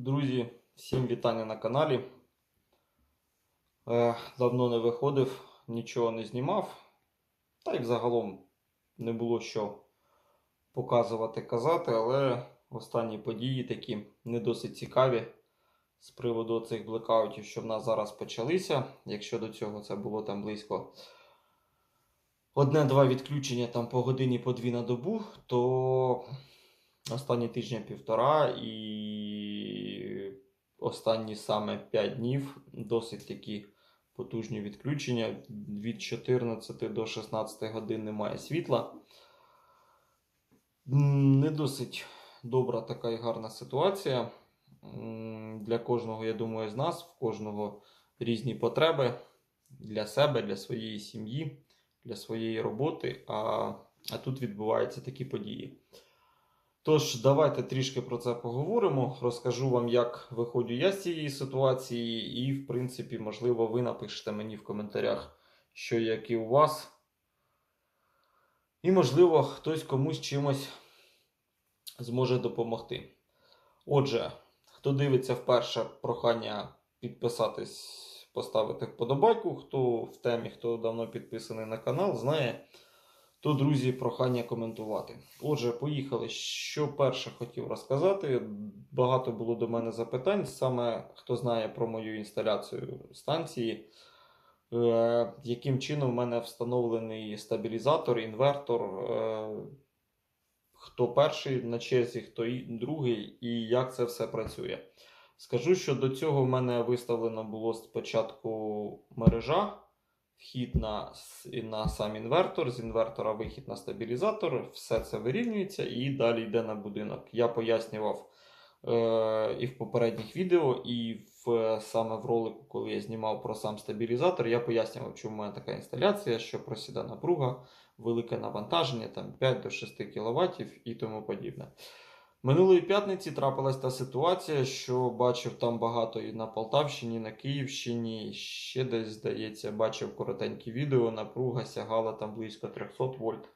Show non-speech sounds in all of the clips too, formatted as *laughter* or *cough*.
Друзі, всім вітання на каналі. Е, давно не виходив, нічого не знімав. Та й взагалом не було що показувати, казати, але останні події такі не досить цікаві з приводу цих блекаутів, що в нас зараз почалися. Якщо до цього це було там близько одне-два відключення там по годині по дві на добу, то останні тижня півтора і останні саме 5 днів досить такі потужні відключення. Від 14 до 16 годин немає світла. Не досить добра така і гарна ситуація. Для кожного, я думаю, з нас, в кожного різні потреби для себе, для своєї сім'ї, для своєї роботи. А, а тут відбуваються такі події. Тож, давайте трішки про це поговоримо. Розкажу вам, як виходжу я з цієї ситуації, і, в принципі, можливо, ви напишете мені в коментарях, що як і у вас. І, можливо, хтось комусь чимось зможе допомогти. Отже, хто дивиться вперше, прохання підписатись, поставити вподобайку. Хто в темі, хто давно підписаний на канал, знає то, друзі, прохання коментувати. Отже, поїхали. Що перше хотів розказати. Багато було до мене запитань. Саме хто знає про мою інсталяцію станції, е, яким чином в мене встановлений стабілізатор, інвертор. Е, хто перший на черзі, хто другий, і як це все працює. Скажу, що до цього в мене виставлено було спочатку мережа вхід на, на сам інвертор, з інвертора вихід на стабілізатор, все це вирівнюється і далі йде на будинок. Я пояснював е, і в попередніх відео, і в, саме в ролику, коли я знімав про сам стабілізатор, я пояснював, чому в мене така інсталяція, що просіда напруга, велике навантаження, там 5 до 6 кВт і тому подібне. Минулої п'ятниці трапилась та ситуація, що бачив там багато і на Полтавщині, і на Київщині, і ще десь, здається, бачив коротенькі відео, напруга сягала там близько 300 вольт. Е,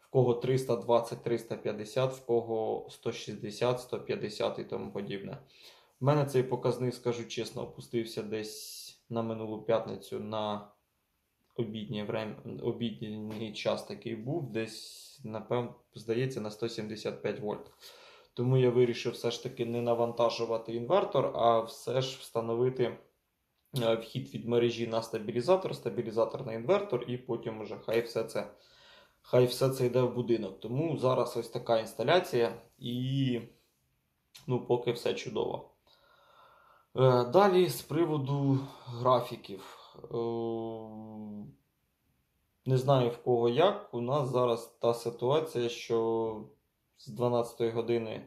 в кого 320-350, в кого 160-150 і тому подібне. В мене цей показник, скажу чесно, опустився десь на минулу п'ятницю на обіднє врем... обідній час такий був, десь, напевно, здається, на 175 вольт. Тому я вирішив все ж таки не навантажувати інвертор, а все ж встановити е, вхід від мережі на стабілізатор, стабілізатор на інвертор, і потім уже хай все це, хай все це йде в будинок. Тому зараз ось така інсталяція, і ну, поки все чудово. Е, Далі з приводу графіків. Е, Не знаю в кого як. У нас зараз та ситуація, що з 12 години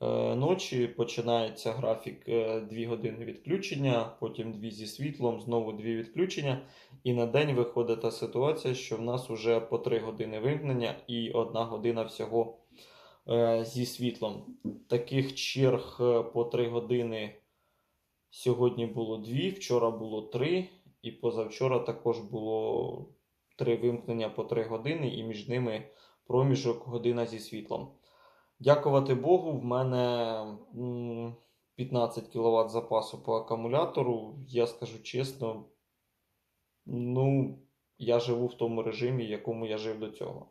е, ночі починається графік 2 години відключення, потім 2 зі світлом, знову 2 відключення. І на день виходить та ситуація, що в нас вже по 3 години вимкнення і 1 година всього е, зі світлом. Таких черг е, по 3 години сьогодні було 2, вчора було 3, і позавчора також було 3 вимкнення по 3 години, і між ними проміжок година зі світлом. Дякувати Богу, в мене 15 кВт запасу по акумулятору. Я скажу чесно, ну, я живу в тому режимі, в якому я жив до цього.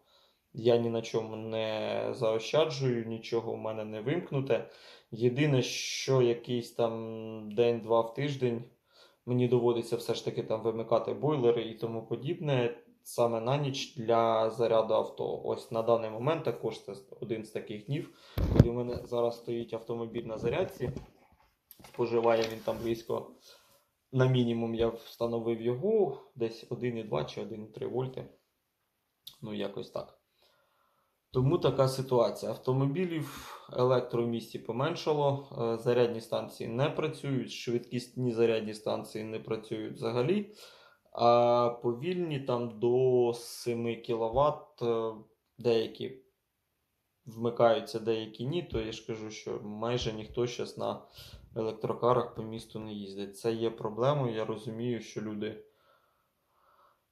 Я ні на чому не заощаджую, нічого в мене не вимкнуте. Єдине, що якийсь там день-два в тиждень мені доводиться все ж таки там вимикати бойлери і тому подібне. Саме на ніч для заряду авто. Ось на даний момент також це один з таких днів, коли в мене зараз стоїть автомобіль на зарядці. Споживає він там близько на мінімум я встановив його десь 1,2 чи 1,3 вольти. Ну, якось так. Тому така ситуація. Автомобілів електро в місті поменшало, е, зарядні станції не працюють, швидкісні зарядні станції не працюють взагалі. А повільні там до 7 кВт деякі вмикаються, деякі ні. То я ж кажу, що майже ніхто зараз на електрокарах по місту не їздить. Це є проблемою. Я розумію, що люди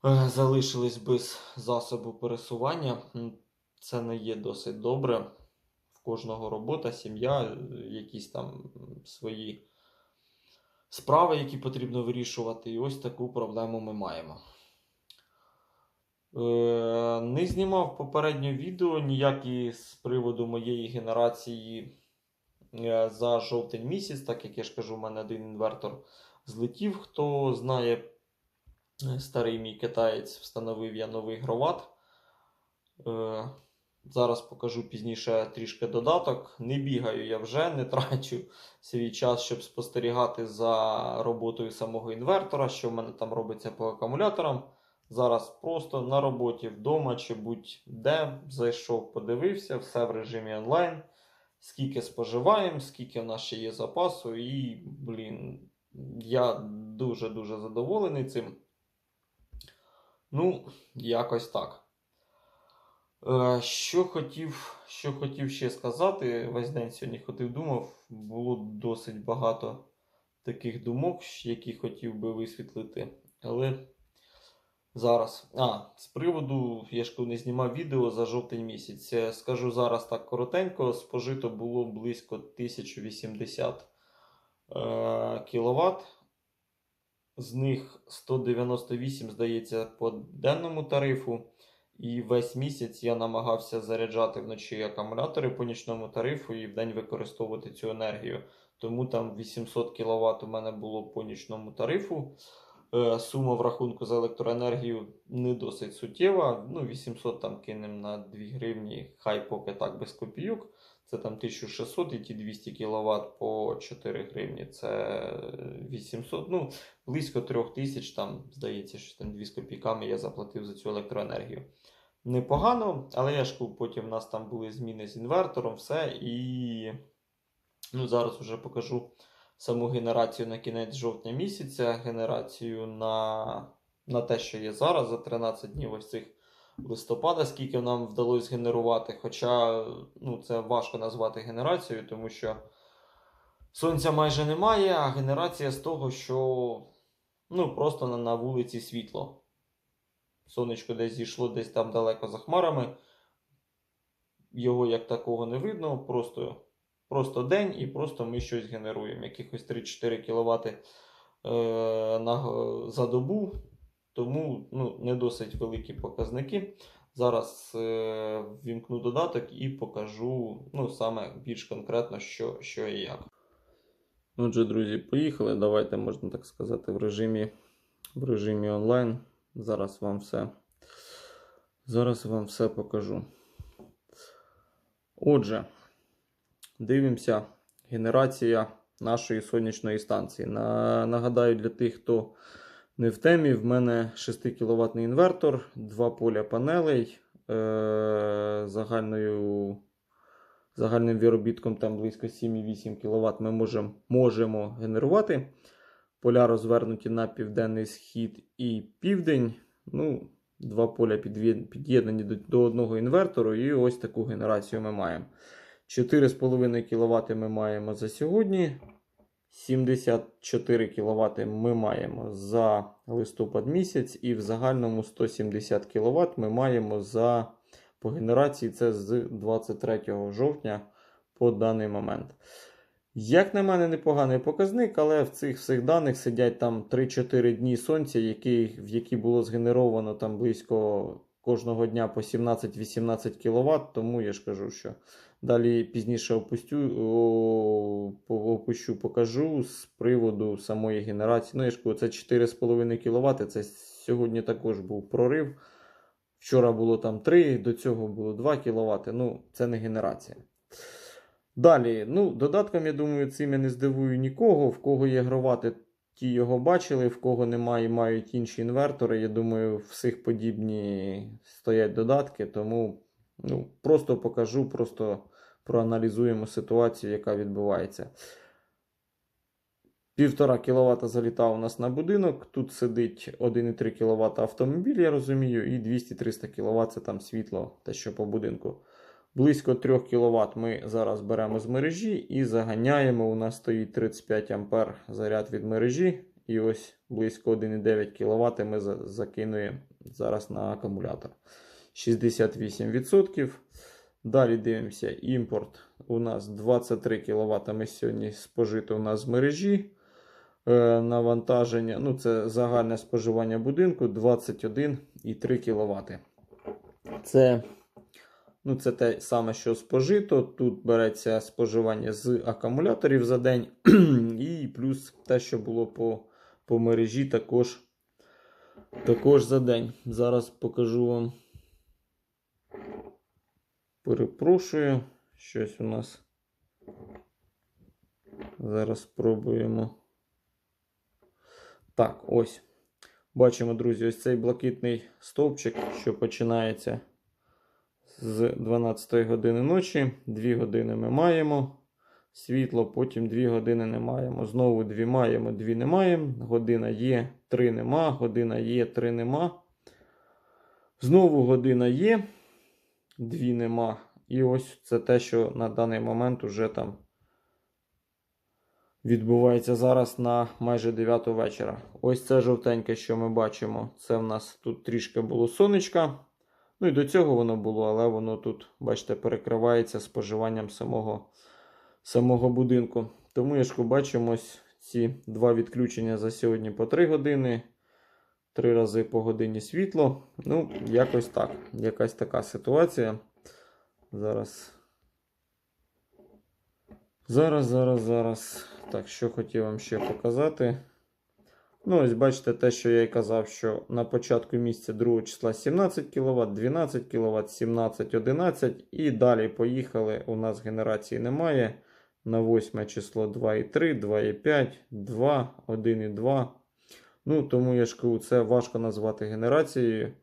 е, залишились без засобу пересування. Це не є досить добре. В кожного робота, сім'я, е, якісь там свої справи, які потрібно вирішувати. І ось таку проблему ми маємо. Е, Не знімав попереднє відео ніякі з приводу моєї генерації е, за жовтень місяць, так як я ж кажу, у мене один інвертор злетів. Хто знає, е, старий мій китаєць встановив я новий гроват. Зараз покажу пізніше трішки додаток. Не бігаю я вже, не трачу свій час, щоб спостерігати за роботою самого інвертора, що в мене там робиться по акумуляторам. Зараз просто на роботі вдома чи будь-де зайшов, подивився, все в режимі онлайн. Скільки споживаємо, скільки в нас ще є запасу, і, блін, я дуже-дуже задоволений цим. Ну, якось так. Е, Що хотів, що хотів ще сказати, весь день сьогодні ходив, думав, було досить багато таких думок, які хотів би висвітлити. Але зараз. А, з приводу, я ж коли не знімав відео за жовтень місяць. Е, Скажу зараз так коротенько, спожито було близько 1080 е, кВт. З них 198, здається, по денному тарифу. І весь місяць я намагався заряджати вночі акумулятори по нічному тарифу і вдень використовувати цю енергію. Тому там 800 кВт у мене було по нічному тарифу. Е, Сума в рахунку за електроенергію не досить суттєва. Ну, 800 там кинемо на 2 гривні, хай поки так без копійок. Це там 1600 і ті 200 кВт по 4 гривні. Це 800, ну, близько 3000, там, здається, що там 2 з копійками я заплатив за цю електроенергію. Непогано, але я ж потім в нас там були зміни з інвертором, все. І ну, зараз вже покажу саму генерацію на кінець жовтня місяця, генерацію на, на те, що є зараз, за 13 днів ось цих листопада, скільки нам вдалося генерувати. Хоча ну, це важко назвати генерацією, тому що сонця майже немає, а генерація з того, що ну, просто на, на вулиці світло. Сонечко десь зійшло десь там далеко за хмарами. Його як такого не видно, просто, просто день і просто ми щось генеруємо. Якихось 3-4 кВт е, на, за добу. Тому ну, не досить великі показники. Зараз е, додаток і покажу ну, саме більш конкретно, що, що і як. Отже, друзі, поїхали. Давайте, можна так сказати, в режимі, в режимі онлайн. Зараз вам все. Зараз вам все покажу. Отже, дивимося генерація нашої сонячної станції. На, нагадаю, для тих, хто не в темі, в мене 6 кВт інвертор, два поля панелей е, загальною, загальним виробітком там близько 7,8 кВт ми можемо, можемо генерувати. Поля розвернуті на південний схід і південь. Ну, Два поля під'єднані до, до одного інвертору, і ось таку генерацію ми маємо. 4,5 кВт ми маємо за сьогодні. 74 кВт ми маємо за листопад місяць, і в загальному 170 кВт ми маємо за по генерації це з 23 жовтня по даний момент. Як на мене, непоганий показник, але в цих всіх даних сидять там 3-4 дні сонця, які, в які було згенеровано там близько кожного дня по 17-18 кВт. Тому я ж кажу, що далі пізніше опустю, опущу, покажу з приводу самої генерації. Ну, я ж кажу, це 4,5 кВт. Це сьогодні також був прорив. Вчора було там 3, до цього було 2 кВт. Ну, це не генерація. Далі, ну, додатком, я думаю, цим я не здивую нікого. В кого є гровати, ті його бачили, в кого немає, мають інші інвертори. Я думаю, всіх подібні стоять додатки, тому ну, просто покажу, просто проаналізуємо ситуацію, яка відбувається. Півтора кВт залітав у нас на будинок. Тут сидить 1,3 кВт автомобіль, я розумію, і 200-300 кВт це там світло, те, що по будинку. Близько 3 кВт ми зараз беремо з мережі і заганяємо. У нас стоїть 35 А заряд від мережі. І ось близько 1,9 кВт ми закинуємо зараз на акумулятор. 68%. Далі дивимося імпорт у нас 23 кВт ми сьогодні спожито у нас з мережі. Е, Навантаження, ну це загальне споживання будинку 21,3 кВт. Це, ну, це те саме, що спожито. Тут береться споживання з акумуляторів за день, *clears throat* і плюс те, що було по, по мережі, також, також за день. Зараз покажу вам. Перепрошую, щось у нас. Зараз спробуємо. Так, ось. Бачимо, друзі, ось цей блакитний стовпчик, що починається з 12 години ночі. 2 години ми маємо світло, потім 2 години не маємо. Знову 2 маємо, 2 не маємо. Година є, 3 нема, година є, 3 нема. Знову година є, 2 нема. І ось це те, що на даний момент уже там відбувається зараз на майже 9 вечора. Ось це жовтеньке, що ми бачимо. Це в нас тут трішки було сонечка. Ну і до цього воно було, але воно тут, бачите, перекривається споживанням самого, самого будинку. Тому я ж бачимо ось ці два відключення за сьогодні по 3 години. Три рази по годині світло. Ну, якось так. Якась така ситуація. Зараз. Зараз, зараз, зараз. Так, що хотів вам ще показати. Ну, ось бачите те, що я і казав, що на початку місяця 2 числа 17 кВт, 12 кВт, 17, 11 і далі поїхали. У нас генерації немає. На 8 число 2,3, 2,5, 2, 1,2. Ну, тому я ж кажу, це важко назвати генерацією.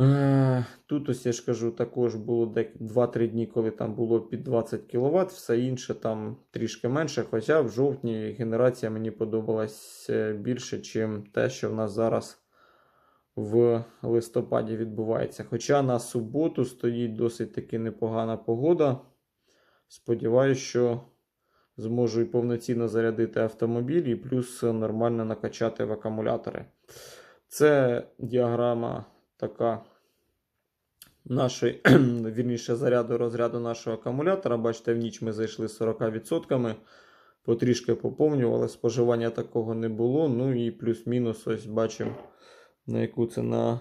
Е, Тут ось я ж кажу, також було 2-3 дні, коли там було під 20 кВт, все інше там трішки менше. Хоча в жовтні генерація мені подобалась е, більше, ніж те, що в нас зараз в листопаді відбувається. Хоча на суботу стоїть досить таки непогана погода. Сподіваюсь, що зможу і повноцінно зарядити автомобіль, і плюс нормально накачати в акумулятори. Це діаграма така нашої, *clears throat* вірніше, заряду розряду нашого акумулятора. Бачите, в ніч ми зайшли 40%. Потрішки поповнювали, споживання такого не було. Ну і плюс-мінус, ось бачимо, на яку це на,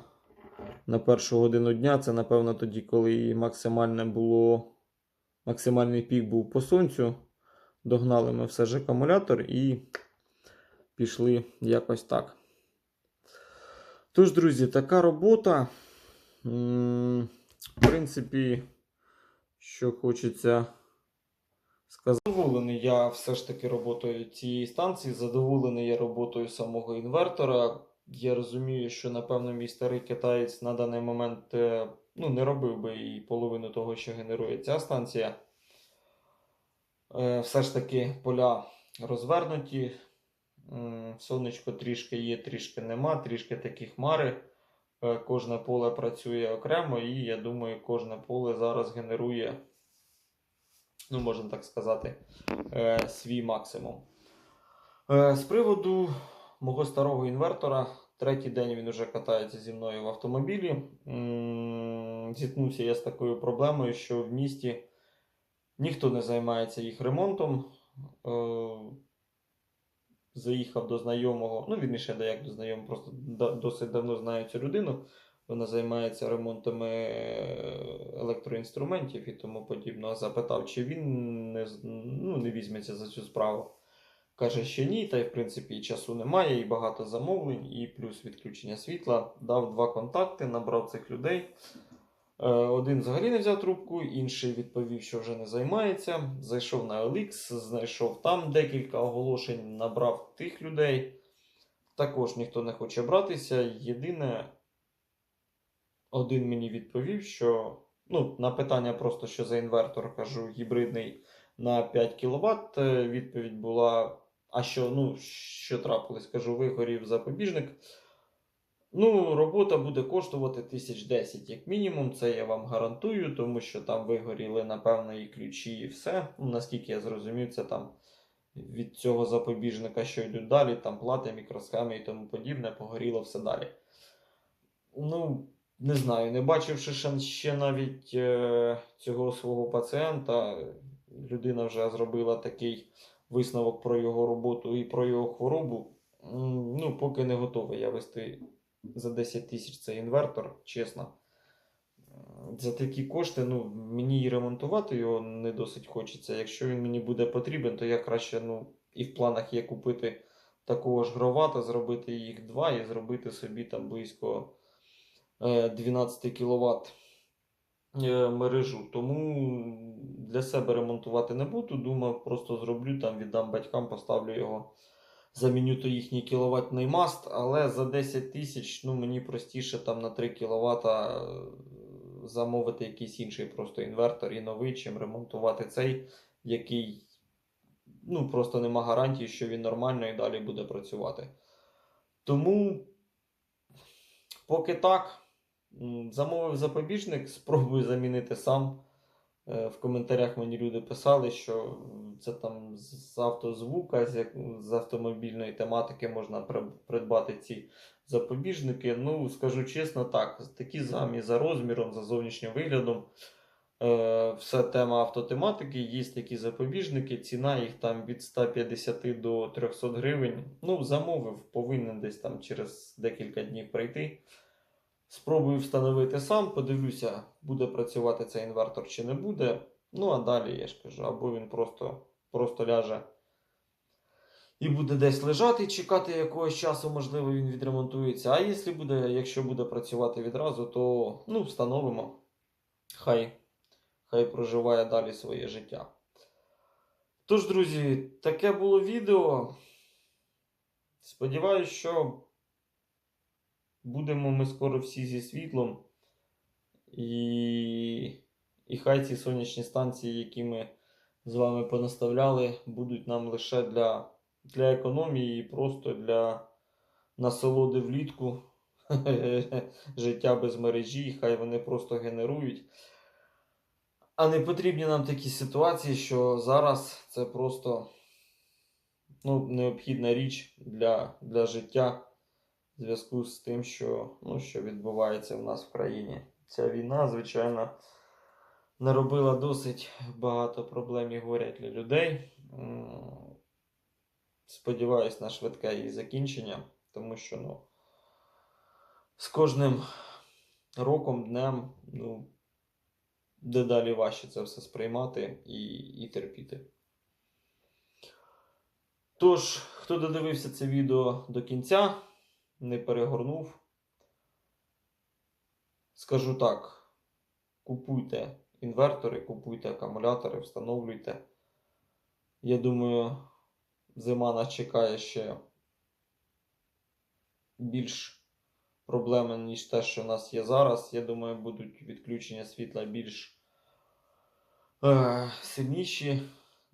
на першу годину дня. Це, напевно, тоді, коли максимальне було, максимальний пік був по сонцю. Догнали ми все ж акумулятор і пішли якось так. Тож, друзі, така робота. В принципі, що хочеться сказати. Задоволений я все ж таки роботою цієї станції, задоволений я роботою самого інвертора. Я розумію, що, напевно, мій старий китаєць на даний момент е, ну, не робив би і половину того, що генерує ця станція. Е, Все ж таки поля розвернуті. Сонечко трішки є, трішки нема, трішки такі хмари. Е, Кожне поле працює окремо, і я думаю, кожне поле зараз генерує, ну, можна так сказати, е, свій максимум. Е, З приводу мого старого інвертора, третій день він вже катається зі мною в автомобілі. Зіткнувся я з такою проблемою, що в місті ніхто не займається їх ремонтом. Заїхав до знайомого, ну, вірніше, де як до знайомого, просто досить давно знаю цю людину. Вона займається ремонтами е, електроінструментів і тому подібного. Запитав, чи він не, ну, не візьметься за цю справу. Каже, що ні, та й в принципі і часу немає, і багато замовлень, і плюс відключення світла. Дав два контакти, набрав цих людей. Е, Один взагалі не взяв трубку, інший відповів, що вже не займається. Зайшов на OLX, знайшов там декілька оголошень, набрав тих людей. Також ніхто не хоче братися. Єдине, один мені відповів, що ну, на питання просто, що за інвертор, кажу, гібридний на 5 кВт. Відповідь була: а що, ну, що трапилось? Кажу, вигорів запобіжник. Ну, робота буде коштувати 1010 як мінімум, це я вам гарантую, тому що там вигоріли, напевно, і ключі, і все. Ну, наскільки я зрозумів, це там від цього запобіжника, що йдуть далі, там плати, мікросхеми і тому подібне, погоріло все далі. Ну, не знаю, не бачивши ще, навіть е, цього свого пацієнта, людина вже зробила такий висновок про його роботу і про його хворобу. Ну, поки не готовий я вести за 10 тисяч цей інвертор, чесно. За такі кошти, ну, мені і ремонтувати його не досить хочеться. Якщо він мені буде потрібен, то я краще, ну, і в планах є купити такого ж гровата, зробити їх два і зробити собі там близько е, 12 кВт мережу. Тому для себе ремонтувати не буду. Думав, просто зроблю там, віддам батькам, поставлю його. Заміню їхній кіловатний маст, але за 10 тисяч ну, мені простіше там на 3 кВт замовити якийсь інший просто інвертор і новий, чим ремонтувати цей, який ну, просто нема гарантії, що він нормально і далі буде працювати. Тому, поки так, замовив запобіжник, *laughs* спробую замінити сам. Е, В коментарях мені люди писали, що це там з автозвука, з, автомобільної тематики можна придбати ці запобіжники. Ну, скажу чесно, так, такі самі за розміром, за зовнішнім виглядом. Е, все тема автотематики, є такі запобіжники, ціна їх там від 150 до 300 гривень. Ну, замовив, повинен десь там через декілька днів прийти. Спробую встановити сам, подивлюся, буде працювати цей інвертор чи не буде. Ну, а далі я ж кажу, або він просто, просто ляже і буде десь лежати чекати якогось часу, можливо, він відремонтується. А якщо буде, якщо буде працювати відразу, то ну, встановимо. Хай, хай проживає далі своє життя. Тож, друзі, таке було відео. Сподіваюсь, що будемо ми скоро всі зі світлом. І, і хай ці сонячні станції, які ми з вами понаставляли, будуть нам лише для, для економії і просто для насолоди влітку. *laughs* Життя без мережі, хай вони просто генерують. А не потрібні нам такі ситуації, що зараз це просто ну, необхідна річ для, для життя в зв'язку з тим, що, ну, що відбувається в нас в країні. Ця війна, звичайно, наробила досить багато проблем і горя для людей. Сподіваюсь на швидке її закінчення, тому що ну, з кожним роком, днем, ну, дедалі важче це все сприймати і, і терпіти. Тож, хто додивився це відео до кінця, не перегорнув, скажу так: купуйте інвертори, купуйте акумулятори, встановлюйте. Я думаю, зима нас чекає ще більш проблеми, ніж те, що в нас є зараз. Я думаю, будуть відключення світла більш е, сильніші,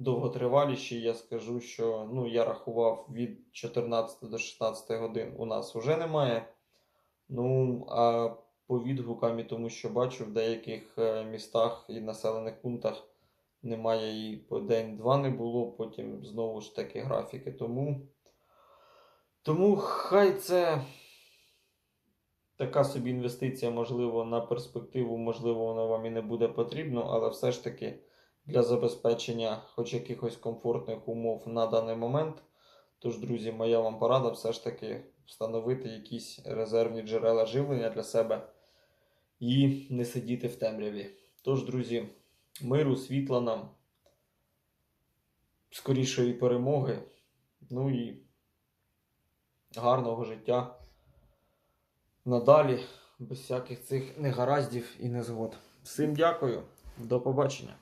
довготриваліші. Я скажу, що ну, я рахував від 14 до 16 годин у нас вже немає. Ну, а по відгукам і тому, що бачу, в деяких е, містах і населених пунктах немає і по день-два не було, потім знову ж таки графіки. Тому, тому хай це така собі інвестиція, можливо, на перспективу, можливо, воно вам і не буде потрібно, але все ж таки для забезпечення хоч якихось комфортних умов на даний момент. Тож, друзі, моя вам порада все ж таки встановити якісь резервні джерела живлення для себе і не сидіти в темряві. Тож, друзі, миру, світла нам, скорішої перемоги, ну і гарного життя надалі, без всяких цих негараздів і незгод. Всім дякую, до побачення.